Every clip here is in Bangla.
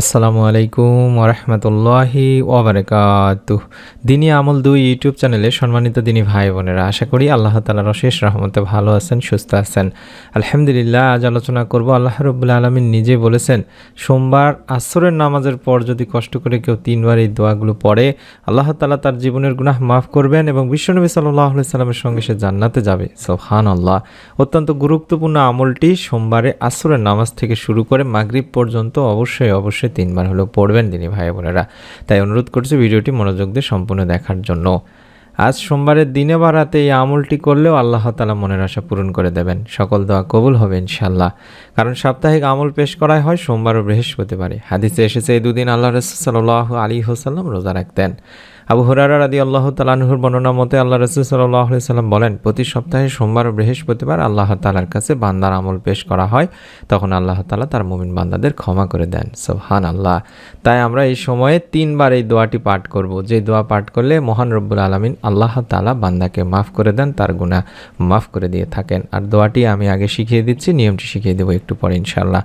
আসসালামু আলাইকুম ওরহমতুল্লাহি ওবরাকাত দিনী আমল দুই ইউটিউব চ্যানেলে সম্মানিত দিনী ভাই বোনেরা, আশা করি আল্লাহ তালার অশেষ রহমতে ভালো আছেন, সুস্থ আছেন। আলহামদুলিল্লাহ, আজ আলোচনা করব, আল্লাহ রবুল্লা আলমিন নিজে বলেছেন, সোমবার আসরের নামাজের পর যদি কষ্ট করে কেউ তিনবার এই দোয়াগুলো পড়ে, আল্লাহ তালা তার জীবনের গুনাহ মাফ করবেন এবং বিশ্বনবী সাল্লাহ সাল্লামের সঙ্গে সে জান্নাতে যাবে। সোহান আল্লাহ অত্যন্ত গুরুত্বপূর্ণ আমলটি সোমবারে আসরের নামাজ থেকে শুরু করে মাগরিব পর্যন্ত অবশ্যই অবশ্যই তিনবার হলেও পড়বেন তিনি ভাই বোনেরা। তাই অনুরোধ করছি ভিডিওটি মনোযোগ দিয়ে সম্পূর্ণ দেখার জন্য। আজ সোমবারের দিনে বা রাতে এই আমলটি করলেও আল্লাহ তালা মনের আশা পূরণ করে দেবেন। সকল দোয়া কবুল হবে ইনশাল্লাহ কারণ সাপ্তাহিক আমল পেশ করাই হয় সোমবার ও বৃহস্পতিবারে। হাদিসে এসেছে, এই দুদিন আল্লাহ রসুল্লাহ আলী হোসাল্লাম রোজা রাখতেন। আবু হুরারা রাদি আল্লাহ তালাহুর বর্ণনা মতে আল্লাহ রসুল সাল্লাহ সাল্লাম বলেন, প্রতি সপ্তাহে সোমবার ও বৃহস্পতিবার আল্লাহ তালার কাছে বান্দার আমল পেশ করা হয়। তখন আল্লাহ তালা তার মুমিন বান্দাদের ক্ষমা করে দেন। সোহান আল্লাহ তাই আমরা এই সময়ে তিনবার এই দোয়াটি পাঠ করব। যে দোয়া পাঠ করলে মহান রব্বুল আলমিন আল্লাহ তালা বান্দাকে মাফ করে দেন, তার গুণা মাফ করে দিয়ে থাকেন। আর দোয়াটি আমি আগে শিখিয়ে দিচ্ছি, নিয়মটি শিখিয়ে দেবো একটু পরে ইনশাল্লাহ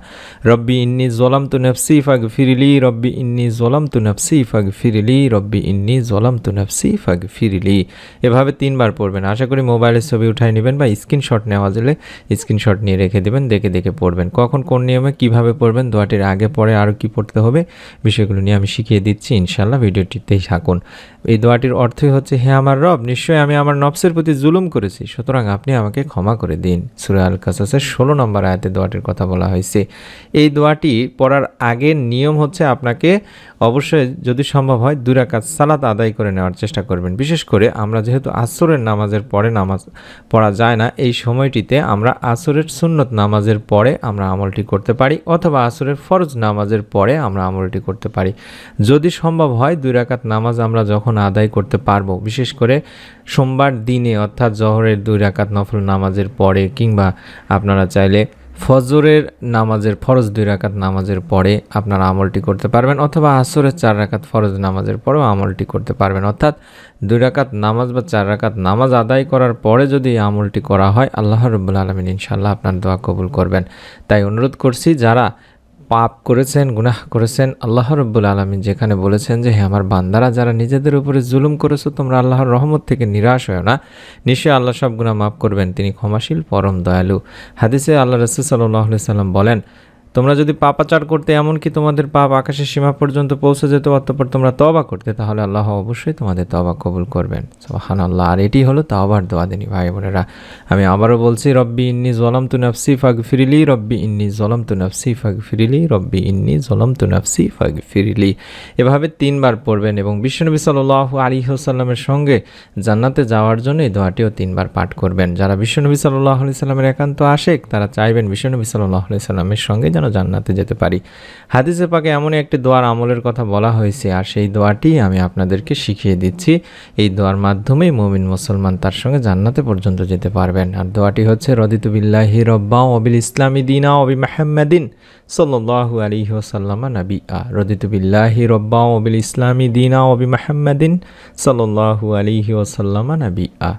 রব্বি ইন্নি জোলাম তু নফসি ফাগ ফিরিলি রব্বি ইন্নি জোলাম তু নফসি ফাগ ফিরিলি রব্বি ইন্নি জলাম তু নফসি ফাগ ফিরিলি এভাবে তিনবার পড়বেন। আশা করি মোবাইলের ছবি উঠায় নেবেন বা স্ক্রিনশট নেওয়া গেলে স্ক্রিনশট নিয়ে রেখে দেবেন, দেখে দেখে পড়বেন। কখন কোন নিয়মে কীভাবে পড়বেন, দোয়াটির আগে পরে আরও কি পড়তে হবে, বিষয়গুলো নিয়ে আমি শিখিয়ে দিচ্ছি। ইনশাল্লাহ ভিডিওটিতেই থাকুন। এই দোয়াটির অর্থই হচ্ছে, হে আমার রব, নিশ্চয়ই আমি আমার নফসের প্রতি জুলুম করেছি। সুতরাং আপনি আমাকে ক্ষমা করে দিন। সুরা আল কাসাসের ষোলো নম্বর আয়াতে দোয়াটির কথা বলা হয়েছে। এই দোয়াটি পড়ার আগের নিয়ম হচ্ছে, আপনাকে অবশ্যই যদি সম্ভব হয় দুরাকাত সালাত আদায় করে নেওয়ার চেষ্টা করবেন। বিশেষ করে আমরা যেহেতু আসরের নামাজের পরে নামাজ পড়া যায় না, এই সময়টিতে আমরা আসরের সুন্নত নামাজের পরে আমরা আমলটি করতে পারি অথবা আসরের ফরজ নামাজের পরে আমরা আমলটি করতে পারি। যদি সম্ভব হয় দুই রাকাত নামাজ আমরা যখন আদায় করতে পারব, বিশেষ করে সোমবার দিনে অর্থাৎ জহরের দুই রাকাত নফল নামাজের পরে কিংবা আপনারা চাইলে ফজরের নামাজের ফরজ দুই রাকাত নামাজের পরে আপনারা আমলটি করতে পারবেন অথবা আসরের চার রাকাত ফরজ নামাজের পরেও আমলটি করতে পারবেন। অর্থাৎ দুই রাকাত নামাজ বা চার রাকাত নামাজ আদায় করার পরে যদি এই আমলটি করা হয়, আল্লাহ রবুল্লা আলমিন ইনশাল্লাহ আপনার দোয়া কবুল করবেন। তাই অনুরোধ করছি, যারা পাপ করেছেন, গুনাহ করেছেন, আল্লাহ রব্বুল আলমী যেখানে বলেছেন যে হ্যাঁ আমার বান্দারা, যারা নিজেদের উপরে জুলুম করেছ, তোমরা আল্লাহর রহমত থেকে নিরাশ হয় না। নিশ্চয় আল্লাহ সব গুণা মাফ করবেন, তিনি ক্ষমাশীল, পরম দয়ালু। হাদিসে আল্লাহ রসুল সাল্লাহ সাল্লাম বলেন তোমরা যদি পাপাচার করতে, এমনকি তোমাদের পাপ আকাশের সীমা পর্যন্ত পৌঁছে যেত, অতঃপর তোমরা তবা করতে। তাহলে আল্লাহ অবশ্যই তোমাদের তবা কবুল করবেন। সোহান আল্লাহ আর এটি হলো তাওবার দোয়া, দিনী ভাই বোনেরা। আমি আবারও বলছি, রব্বি ইন্নি জলম তু নফসি ফাগ ফিরিলি রব্বি ইন্নি জলম তু নফসি ফাগ ফিরিলি রব্বি ইন্নি জলম তু নফসি ফাগ ফিরিলি এভাবে তিনবার পড়বেন এবং বিশ্বনবী সাল্লাহ আলী হোসাল্লামের সঙ্গে জান্নাতে যাওয়ার জন্য এই দোয়াটিও তিনবার পাঠ করবেন। যারা বিশ্বনবী সাল্লাহ আলি সাল্লামের একান্ত আশেক, তারা চাইবেন বিশ্বনবী সাল্লাহ আলি সাল্লামের সঙ্গে যেন জান্নাতে যেতে পারি? হাদিসে পাকে এমন একটি দোয়ার আমলের কথা বলা হয়েছে, আর সেই দোয়াটি আমি আপনাদেরকে শিখিয়ে দিচ্ছি। এই দোয়ার মাধ্যমেই মমিন মুসলমান তার সঙ্গে জান্নাতে পর্যন্ত যেতে পারবেন। আর দোয়াটি হচ্ছে, রদিতু বিল্লাহি রব্বা অবিল ইসলামী দিনা অবি মাহমদিন সাল্লাহু আলী ওসাল্লামা নবী আ রদিতু বিল্লাহি রব্বা অবিল ইসলামী দিনা অবি মাহমদিন সাল্লাহু আলী ওসাল্লামা নবী আ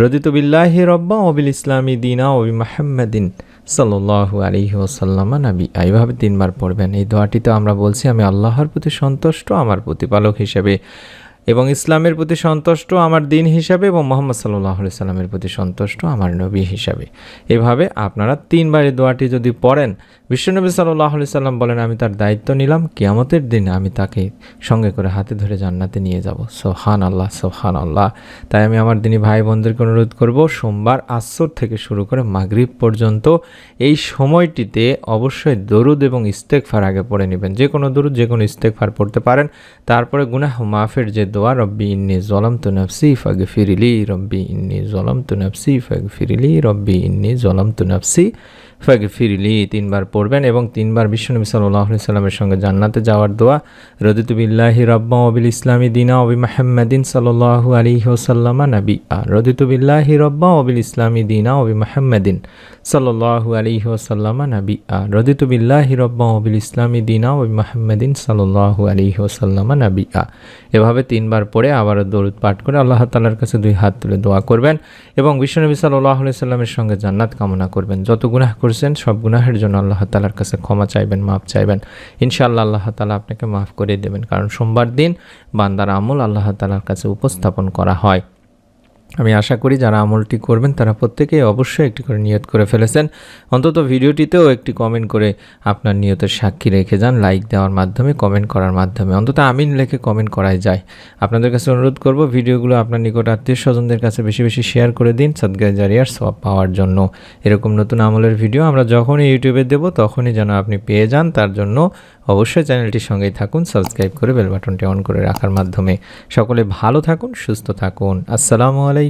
রদিতু বিল্লাহি রব্বা অবিল ইসলামী দিনা অবি মাহমদিন সাল্লাহু আলী ওসাল্লামা নাবি। এইভাবে তিনবার পড়বেন। এই দোয়াটি তো আমরা বলছি, আমি আল্লাহর প্রতি সন্তুষ্ট, আমার প্রতিপালক হিসেবে। এবং ইসলামের প্রতি সন্তুষ্ট আমার দিন হিসাবে এবং মোহাম্মদ সাল্লাহ সাল্লামের প্রতি সন্তুষ্ট আমার নবী হিসাবে। এভাবে আপনারা তিনবার এই দোয়াটি যদি পড়েন, বিশ্বনবী সাল্লাহ সাল্লাম বলেন, আমি তার দায়িত্ব নিলাম, কিয়ামতের দিন আমি তাকে সঙ্গে করে হাতে ধরে জান্নাতে নিয়ে যাব। সোহান আল্লাহ সোহান আল্লাহ তাই আমি আমার দিনী ভাই বোনদেরকে অনুরোধ করব, সোমবার আসর থেকে শুরু করে মাগরিব পর্যন্ত এই সময়টিতে অবশ্যই দরুদ এবং ইস্তেকফার আগে পড়ে নেবেন। যে কোনো দরুদ যে কোনো ইস্তেকফার পড়তে পারেন। তারপরে গুনাহ মাফের যে দোয়া, রব্বি ইন্নি জলম তু নফসি ফাগ ফিরিলি রব্বি ইন্নি জলম তু নফসি ফাগ ফিরিলি রব্বি ইন্নি জলম তু নফসি। ফাগ ফিরিলি, তিনবার পড়বেন এবং তিনবার বিশ্বনবী সাল্লাহ সাল্লামের সঙ্গে জান্নাতে যাওয়ার দোয়া। রদিতু বিল্লাহি রব্বা অবিল ইসলামী দিনা অবি মাহমদিন সাল্লাহু আলী ওসাল্লামা নবী আ রদিতু বিল্লাহি রব্বা অবিল ইসলামী দিনা অবি মাহমদিন সাল্লাহু আলী ওসাল্লামা নবী আ রদিতু বিল্লাহি রব্বা অবিল ইসলামী দিনা অবি মাহমদিন সাল্লাহু আলী ওসাল্লামা নবী আ এভাবে তিনবার পড়ে আবারও দরুদ পাঠ করে আল্লাহ তালার কাছে দুই হাত তুলে দোয়া করবেন এবং বিশ্বনবী সাল্লাহ সাল্লামের সঙ্গে জান্নাত কামনা করবেন। যত গুনাহ করছেন, সব গুনাহের জন্য আল্লাহ তালার কাছে ক্ষমা চাইবেন, মাফ চাইবেন। ইনশাআল্লাহ আল্লাহ তালা আপনাকে মাফ করে দেবেন। কারণ সোমবার দিন বান্দার আমল আল্লাহ তালার কাছে উপস্থাপন করা হয়। আমি আশা করি যারা আমলটি করবেন তারা প্রত্যেকেই অবশ্যই একটি করে নিয়ত করে ফেলেছেন। অন্তত ভিডিওটিতেও একটি কমেন্ট করে আপনার নিয়তের সাক্ষী রেখে যান লাইক দেওয়ার মাধ্যমে কমেন্ট করার মাধ্যমে। অন্তত আমিন লেখে কমেন্ট করাই যায়। আপনাদের কাছে অনুরোধ করব, ভিডিওগুলো আপনার নিকট আত্মীয় স্বজনদের কাছে বেশি বেশি শেয়ার করে দিন, সদগায় জারিয়ার সব পাওয়ার জন্য। এরকম নতুন আমলের ভিডিও আমরা যখনই ইউটিউবে দেব, তখনই যেন আপনি পেয়ে যান। তার জন্য অবশ্যই চ্যানেলটির সঙ্গেই থাকুন সাবস্ক্রাইব করে বেল বাটনটি অন করে রাখার মাধ্যমে। সকলে ভালো থাকুন, সুস্থ থাকুন। আসসালামু আলাইকুম।